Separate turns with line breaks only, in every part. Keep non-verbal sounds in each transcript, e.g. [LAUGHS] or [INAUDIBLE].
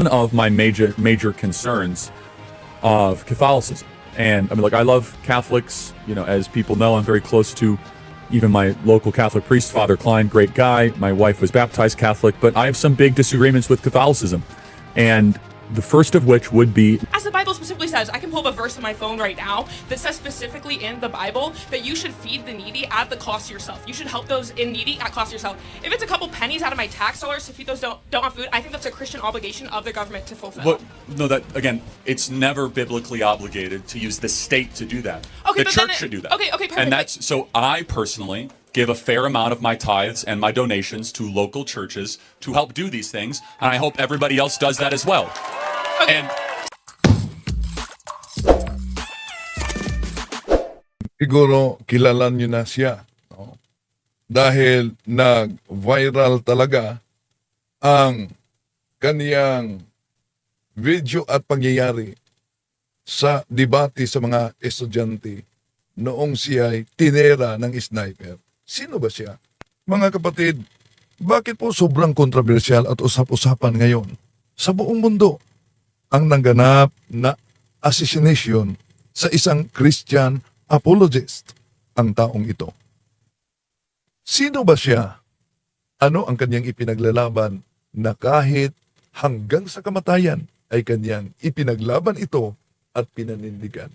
one of my major major concerns of Catholicism. And I mean, like, I love Catholics. You know, as people know, I'm very close to even my local Catholic priest, Father Klein, great guy. My wife was baptized Catholic, but I have some big disagreements with Catholicism. And the first of which would be
As the Bible specifically says, I can pull up a verse on my phone right now that says specifically in the Bible that you should feed the needy at the cost to yourself. You should help those in needy at cost to yourself. If it's a couple pennies out of my tax dollars to feed those don't don't have food, I think that's a Christian obligation of the government to fulfill.
No, that again, it's never biblically obligated to use the state to do that.
Okay,
the church
it-
should do that.
okay, okay, perfect.
And that's so. I personally give a fair amount of my tithes and my donations to local churches to help do these things, and I hope everybody else does that as well. And
siguro kilala nyo na siya. No? Dahil nag-viral talaga ang kaniyang video at pangyayari sa debate sa mga estudyante noong siya ay tinera ng sniper. Sino ba siya? Mga kapatid, bakit po sobrang kontrobersyal at usap-usapan ngayon sa buong mundo ang nangganap na assassination sa isang Christian apologist ang taong ito. Sino ba siya? Ano ang kanyang ipinaglalaban na kahit hanggang sa kamatayan ay kanyang ipinaglaban ito at pinanindigan?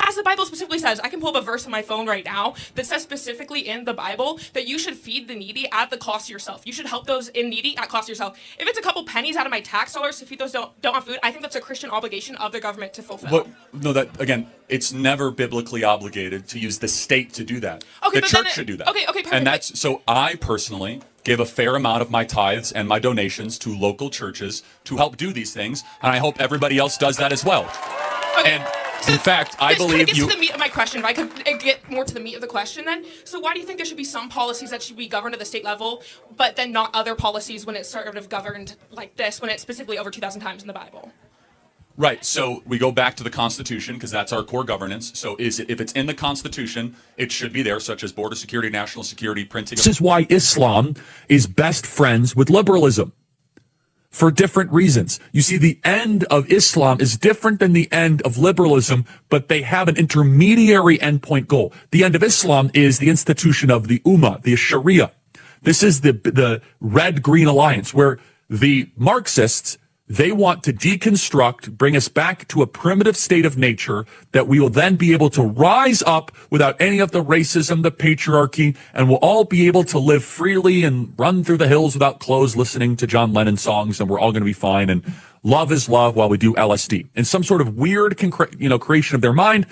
As the Bible specifically says, I can pull up a verse on my phone right now that says specifically in the Bible that you should feed the needy at the cost to yourself. You should help those in needy at cost to yourself. If it's a couple pennies out of my tax dollars to feed those don't don't have food, I think that's a Christian obligation of the government to fulfill.
what? No, that again, it's never biblically obligated to use the state to do that.
Okay,
the church
it-
should do that.
okay, okay, perfect,
And that's so. I personally give a fair amount of my tithes and my donations to local churches to help do these things, and I hope everybody else does that as well.
Okay.
And in fact, I
this kind
believe
of gets
you.
to the meat of my question. If I could uh, get more to the meat of the question, then. So why do you think there should be some policies that should be governed at the state level, but then not other policies when it's sort of governed like this, when it's specifically over two thousand times in the Bible?
Right. So we go back to the Constitution because that's our core governance. So is it, if it's in the Constitution, it should be there, such as border security, national security, printing.
This is why Islam is best friends with liberalism for different reasons. You see, the end of Islam is different than the end of liberalism, but they have an intermediary endpoint goal. The end of Islam is the institution of the Ummah, the Sharia. This is the, the red green alliance where the Marxists they want to deconstruct, bring us back to a primitive state of nature that we will then be able to rise up without any of the racism, the patriarchy, and we'll all be able to live freely and run through the hills without clothes, listening to John Lennon songs, and we're all going to be fine. And love is love while we do LSD. In some sort of weird, concre- you know, creation of their mind,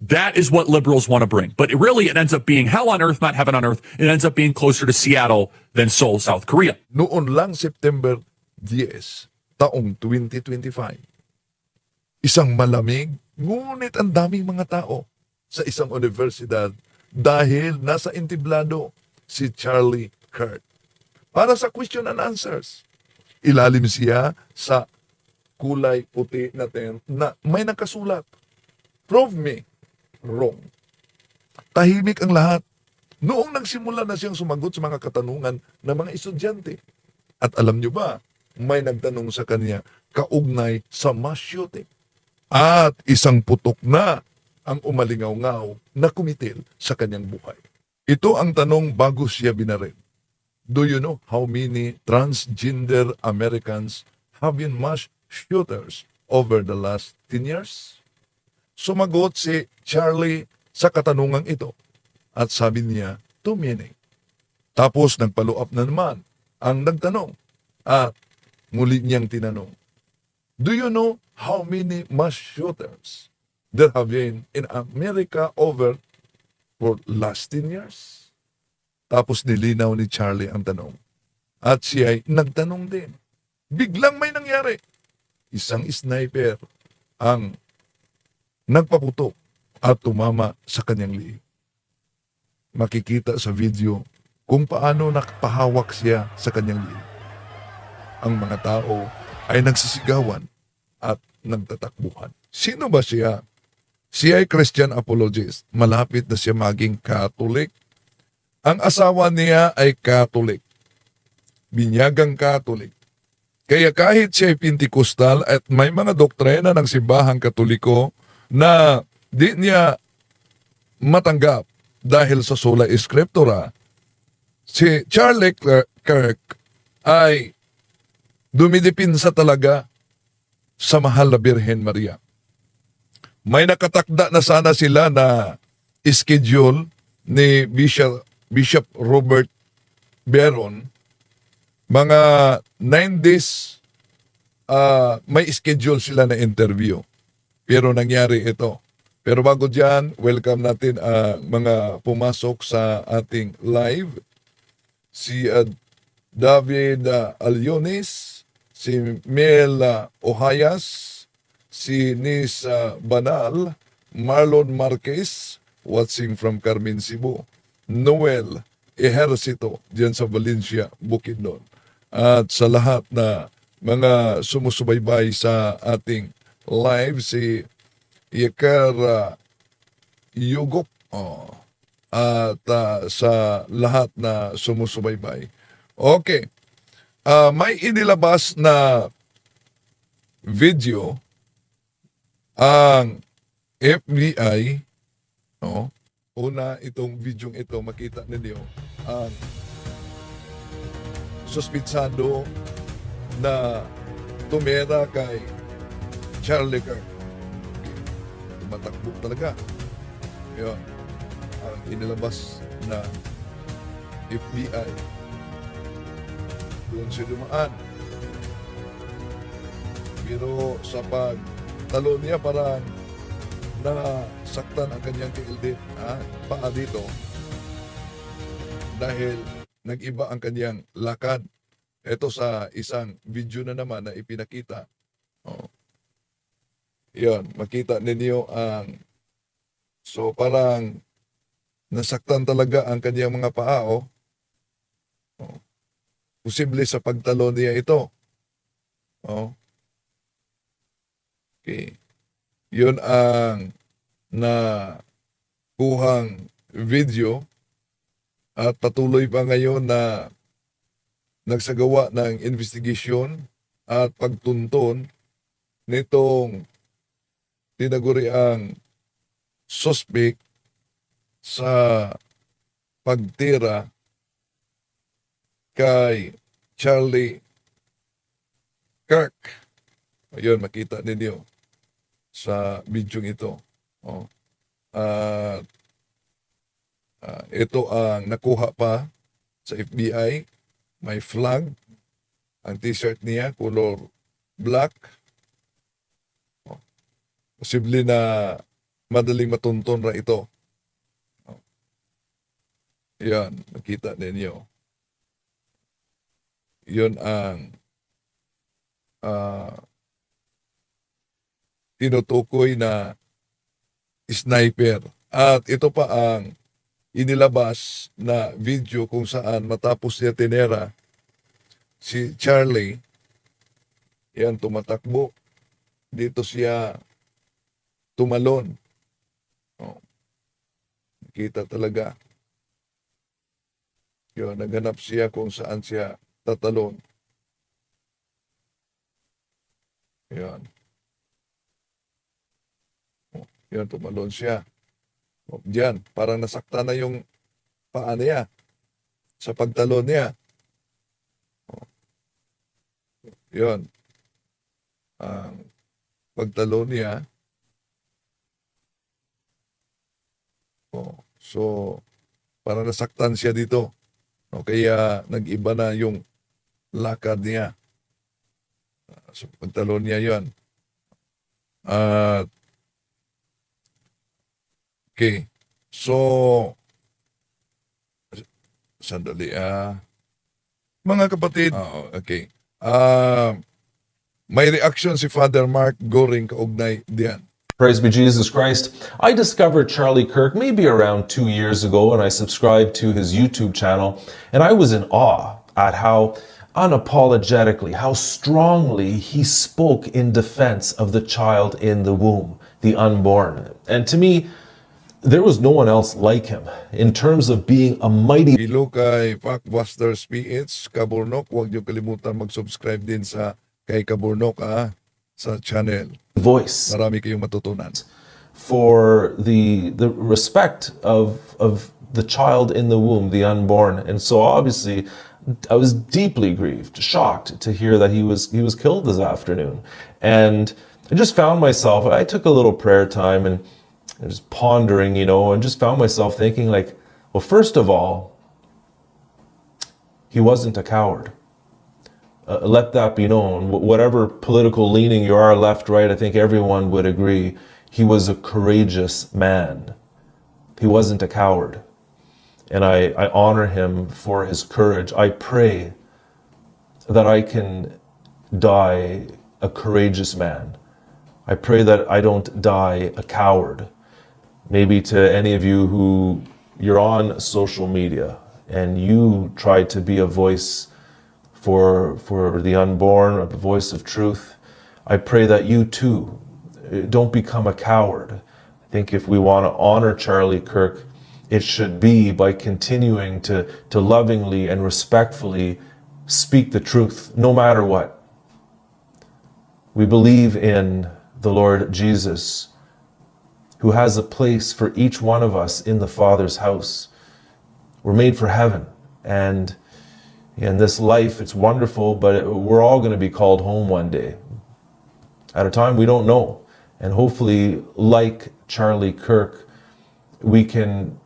that is what liberals want to bring. But it really, it ends up being hell on earth, not heaven on earth. It ends up being closer to Seattle than Seoul, South Korea.
Noon lang September 10, taong 2025. Isang malamig, ngunit ang daming mga tao sa isang universidad dahil nasa entiblado si Charlie Kirk. Para sa question and answers. Ilalim siya sa kulay puti na tent na may nakasulat. Prove me wrong. Tahimik ang lahat. Noong nagsimula na siyang sumagot sa mga katanungan ng mga estudyante. At alam nyo ba, may nagtanong sa kanya kaugnay sa mass shooting. At isang putok na ang umalingaw-ngaw na kumitil sa kanyang buhay. Ito ang tanong bago siya binaril. Do you know how many transgender Americans have been mass shooters over the last 10 years? Sumagot si Charlie sa katanungang ito at sabi niya, too many. Tapos nagpalo na naman ang nagtanong at muli niyang tinanong, Do you know how many mass shooters there have been in America over for last 10 years? Tapos nilinaw ni Charlie ang tanong. At siya ay nagtanong din. Biglang may nangyari. Isang sniper ang nagpaputok at tumama sa kanyang liig. Makikita sa video kung paano nakapahawak siya sa kanyang liig. Ang mga tao ay nagsisigawan at nagtatakbuhan. Sino ba siya? Siya ay Christian apologist. Malapit na siya maging Catholic. Ang asawa niya ay Catholic. Binyagang Catholic. Kaya kahit siya ay Pentecostal at may mga doktrina ng simbahang katoliko na di niya matanggap dahil sa sola scriptura, si Charlie Cler- Kirk ay dumidipinsa talaga sa mahal na Birhen Maria. May nakatakda na sana sila na schedule ni Bishop, Bishop Robert Beron mga nine days ah, may schedule sila na interview. Pero nangyari ito. Pero bago dyan, welcome natin ah, mga pumasok sa ating live. Si ah, David ah, Aliones, si Mel Ohayas, si Nis Banal, Marlon Marquez, watching from Carmen Cebu, Noel Ejercito, diyan sa Valencia, Bukidnon. At sa lahat na mga sumusubaybay sa ating live, si Iker ah, Yugop, oh, at ah, sa lahat na sumusubaybay. Okay. Ah, may inilabas na video ang FBI no? Una itong video ito makita ninyo ang suspitsado na tumera kay Charlie Kirk. Tumatakbo talaga. Yun. Ang inilabas na FBI. Doon siya dumaan. Pero sa pagtalo niya parang na saktan ang kanyang kilid ha, paa dito dahil nag-iba ang kanyang lakad. Ito sa isang video na naman na ipinakita. Oh. Yan, makita ninyo ang so parang nasaktan talaga ang kanyang mga paa oh. oh. Posible sa pagtalo niya ito. Oh. Okay. Yun ang na kuhang video at patuloy pa ngayon na nagsagawa ng investigation at pagtunton nitong tinaguriang suspect sa pagtira kay Charlie Kirk. Ayun, makita ninyo sa video ito. Oh. At ah, ito ang nakuha pa sa FBI. May flag. Ang t-shirt niya, color black. Oh. Posible na madaling matunton ra ito. Oh. Yan, nakita ninyo. Yun ang ah tinutukoy na sniper. At ito pa ang inilabas na video kung saan matapos niya tinera si Charlie, yan tumatakbo. Dito siya tumalon. Oh. Kita talaga. Yun, naghanap siya kung saan siya tatalon. Yan. Yan, tumalon siya. O, Diyan, parang nasakta na yung paa niya sa pagtalon niya. O. Yun. Ang pagtalon niya. O, so, parang nasaktan siya dito. O, kaya nag-iba na yung lakad niya. So, pagtalon niya yun. At Okay. So, sandali ah. Mga kapatid, Oo, okay. Ah, may reaction si Father Mark Goring kaugnay diyan.
Praise be Jesus Christ. I discovered Charlie Kirk maybe around two years ago and I subscribed to his YouTube channel and I was in awe at how unapologetically, how strongly he spoke in defense of the child in the womb, the unborn. And to me, there was no one else like him in terms of being a mighty
Ilo kay Pakbusters PH, Kaburnok. Huwag niyo kalimutan mag-subscribe din sa kay Kaburnok ah, sa channel.
voice
Marami kayong matutunan.
for the the respect of of the child in the womb, the unborn. And so obviously I was deeply grieved, shocked to hear that he was he was killed this afternoon. And I just found myself I took a little prayer time and just pondering, you know, and just found myself thinking like, well, first of all, he wasn't a coward. Uh, let that be known. Wh- Whatever political leaning you are, left, right, I think everyone would agree he was a courageous man. He wasn't a coward. And I, I honor him for his courage. I pray that I can die a courageous man. I pray that I don't die a coward. Maybe to any of you who you're on social media and you try to be a voice for for the unborn, a voice of truth. I pray that you too uh, don't become a coward. I think if we want to honor Charlie Kirk, it should be by continuing to, to lovingly and respectfully speak the truth, no matter what. We believe in the Lord Jesus, who has a place for each one of us in the Father's house. We're made for heaven. And in this life, it's wonderful, but it, we're all going to be called home one day at a time we don't know. And hopefully, like Charlie Kirk, we can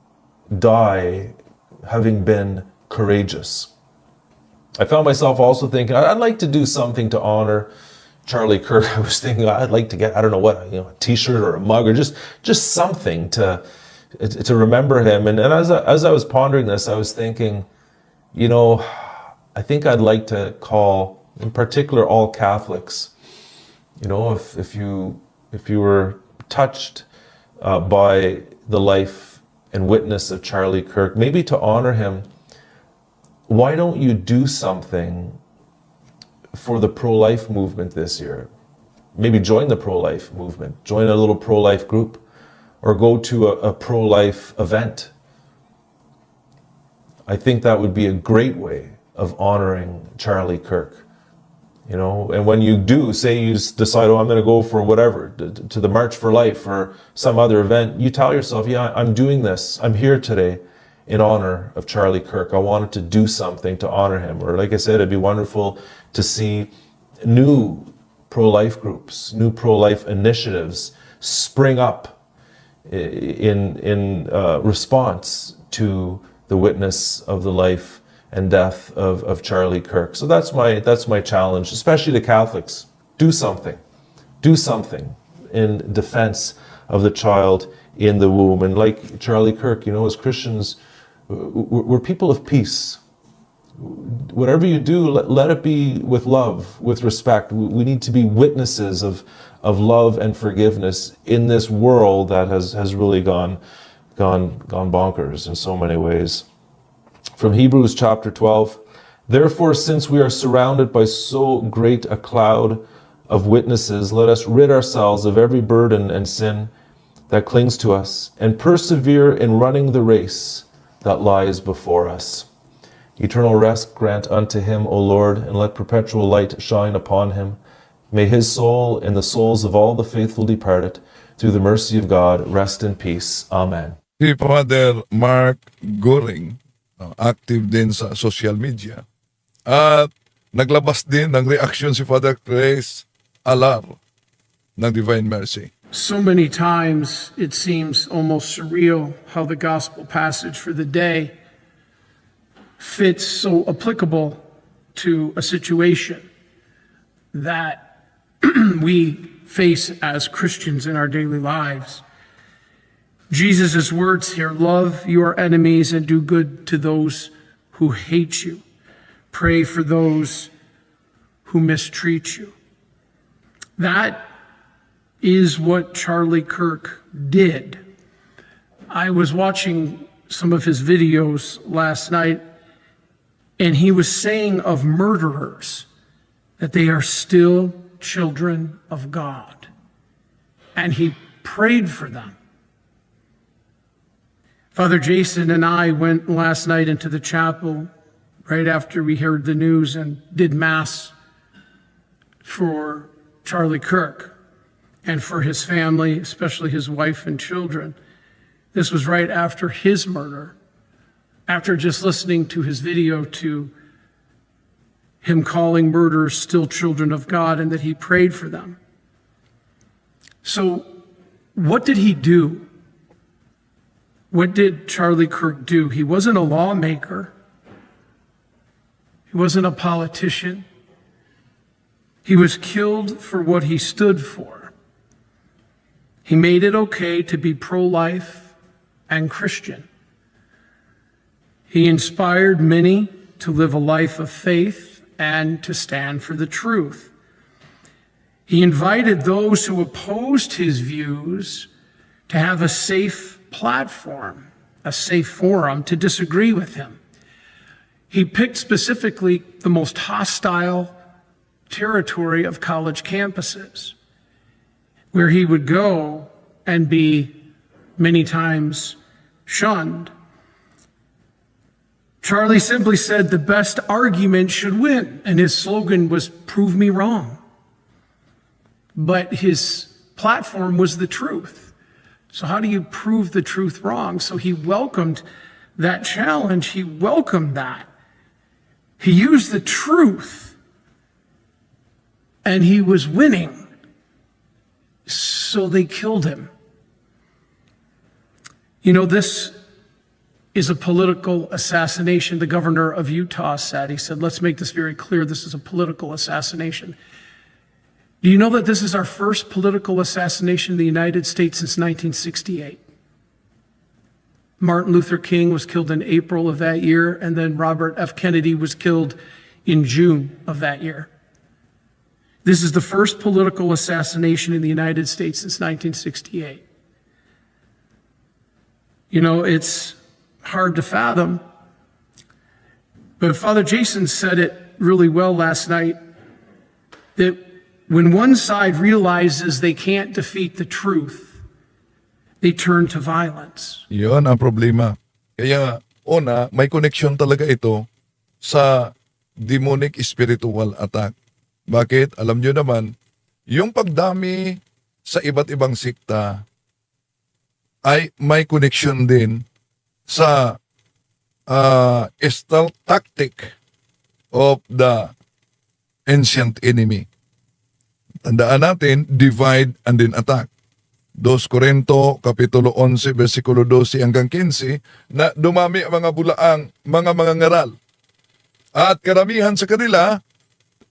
die having been courageous. I found myself also thinking I'd like to do something to honor Charlie Kirk. [LAUGHS] I was thinking I'd like to get I don't know what you know a T-shirt or a mug or just just something to to remember him. And, and as I, as I was pondering this, I was thinking, you know, I think I'd like to call, in particular, all Catholics. You know, if if you if you were touched uh, by the life and witness of Charlie Kirk, maybe to honor him, why don't you do something for the pro-life movement this year? Maybe join the pro-life movement, join a little pro-life group, or go to a, a pro-life event. I think that would be a great way of honoring Charlie Kirk. You know, and when you do, say you decide, oh, I'm going to go for whatever, to, the March for Life or some other event, you tell yourself, yeah, I'm doing this. I'm here today in honor of Charlie Kirk. I wanted to do something to honor him. Or, like I said, it'd be wonderful to see new pro life groups, new pro life initiatives spring up in, in uh, response to the witness of the life and death of, of Charlie Kirk. So that's my that's my challenge, especially to Catholics. Do something. Do something in defense of the child in the womb. And like Charlie Kirk, you know, as Christians, we're people of peace. Whatever you do, let, let it be with love, with respect. We need to be witnesses of, of love and forgiveness in this world that has, has really gone, gone, gone bonkers in so many ways from Hebrews chapter 12. Therefore, since we are surrounded by so great a cloud of witnesses, let us rid ourselves of every burden and sin that clings to us and persevere in running the race that lies before us. Eternal rest grant unto him, O Lord, and let perpetual light shine upon him. May his soul and the souls of all the faithful departed, through the mercy of God, rest in peace. Amen.
Father Mark Goring, Ah, active din sa social media. At naglabas din ng reaction si Father Chris Alar ng Divine Mercy.
So many times it seems almost surreal how the gospel passage for the day fits so applicable to a situation that [CLEARS THROAT] we face as Christians in our daily lives. Jesus' words here love your enemies and do good to those who hate you, pray for those who mistreat you. That is what Charlie Kirk did. I was watching some of his videos last night, and he was saying of murderers that they are still children of God. And he prayed for them. Father Jason and I went last night into the chapel right after we heard the news and did Mass for Charlie Kirk and for his family, especially his wife and children. This was right after his murder, after just listening to his video to him calling murderers still children of God and that he prayed for them. So, what did he do? What did Charlie Kirk do? He wasn't a lawmaker. He wasn't a politician. He was killed for what he stood for. He made it okay to be pro life and Christian. He inspired many to live a life of faith and to stand for the truth. He invited those who opposed his views to have a safe platform, a safe forum to disagree with him. He picked specifically the most hostile territory of college campuses, where he would go and be many times shunned. Charlie simply said the best argument should win, and his slogan was prove me wrong. But his platform was the truth. So, how do you prove the truth wrong? So, he welcomed that challenge, he welcomed that. He used the truth, and he was winning. So, they killed him. You know, this is a political assassination. The governor of Utah said, he said, let's make this very clear. This is a political assassination. Do you know that this is our first political assassination in the United States since 1968? Martin Luther King was killed in April of that year, and then Robert F. Kennedy was killed in June of that year. This is the first political assassination in the United States since 1968. You know, it's hard to fathom. But Father Jason said it really well last night that when one side realizes they can't defeat the truth, they turn to violence.
Yun ang problema. Kaya, una, may connection talaga ito sa demonic spiritual attack. Bakit? Alam nyo naman, yung pagdami sa iba't ibang sikta ay may connection din sa uh, stealth tactic of the ancient enemy. Tandaan natin, divide and then attack. 2 Korinto, Kapitulo 11, versikulo 12 hanggang 15, na dumami ang mga bulaang mga mga ngaral. At karamihan sa kanila,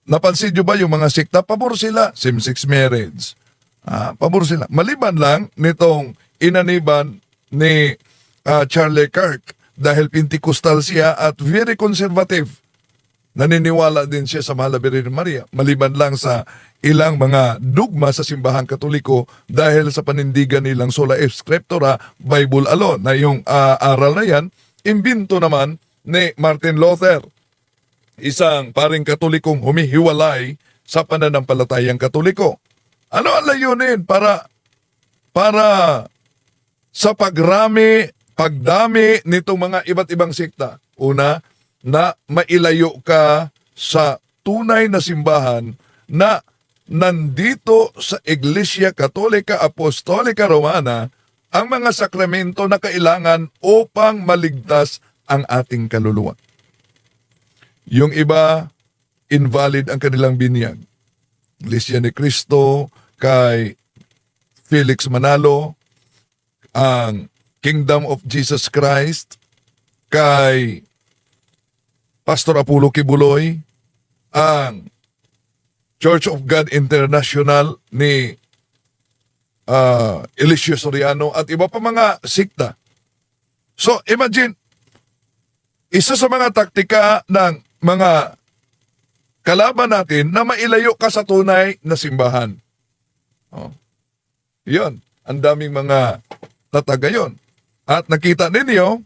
napansin nyo ba yung mga sikta? Pabor sila, same-sex marriage. Ah, pabor sila. Maliban lang nitong inaniban ni ah, Charlie Kirk dahil Pentecostal siya at very conservative naniniwala din siya sa Mahal na Birhen Maria, maliban lang sa ilang mga dugma sa simbahang katoliko dahil sa panindigan nilang sola scriptura, Bible alone, na yung ah, aral na yan, imbinto naman ni Martin Luther, isang paring katolikong humihiwalay sa pananampalatayang katoliko. Ano ang layunin para para sa pagrami, pagdami nitong mga iba't ibang sikta? Una, na mailayo ka sa tunay na simbahan na nandito sa Iglesia Katolika Apostolika Romana ang mga sakramento na kailangan upang maligtas ang ating kaluluwa. Yung iba, invalid ang kanilang binyag. Iglesia ni Cristo kay Felix Manalo, ang Kingdom of Jesus Christ kay Pastor Apollo Kibuloy, ang Church of God International ni uh, Eliseo Soriano at iba pa mga sikta. So imagine, isa sa mga taktika ng mga kalaban natin na mailayo ka sa tunay na simbahan. Oh. Yun, ang daming mga tataga yun. At nakita ninyo,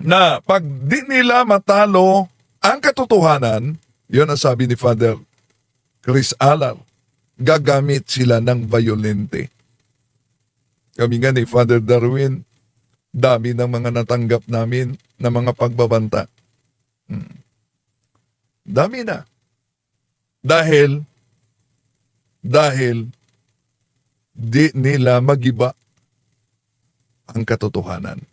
na pag di nila matalo ang katotohanan, yun ang sabi ni Father Chris Alar, gagamit sila ng violente. Kami nga ni Father Darwin, dami ng mga natanggap namin na mga pagbabanta. Hmm. Dami na. Dahil, dahil di nila magiba ang katotohanan.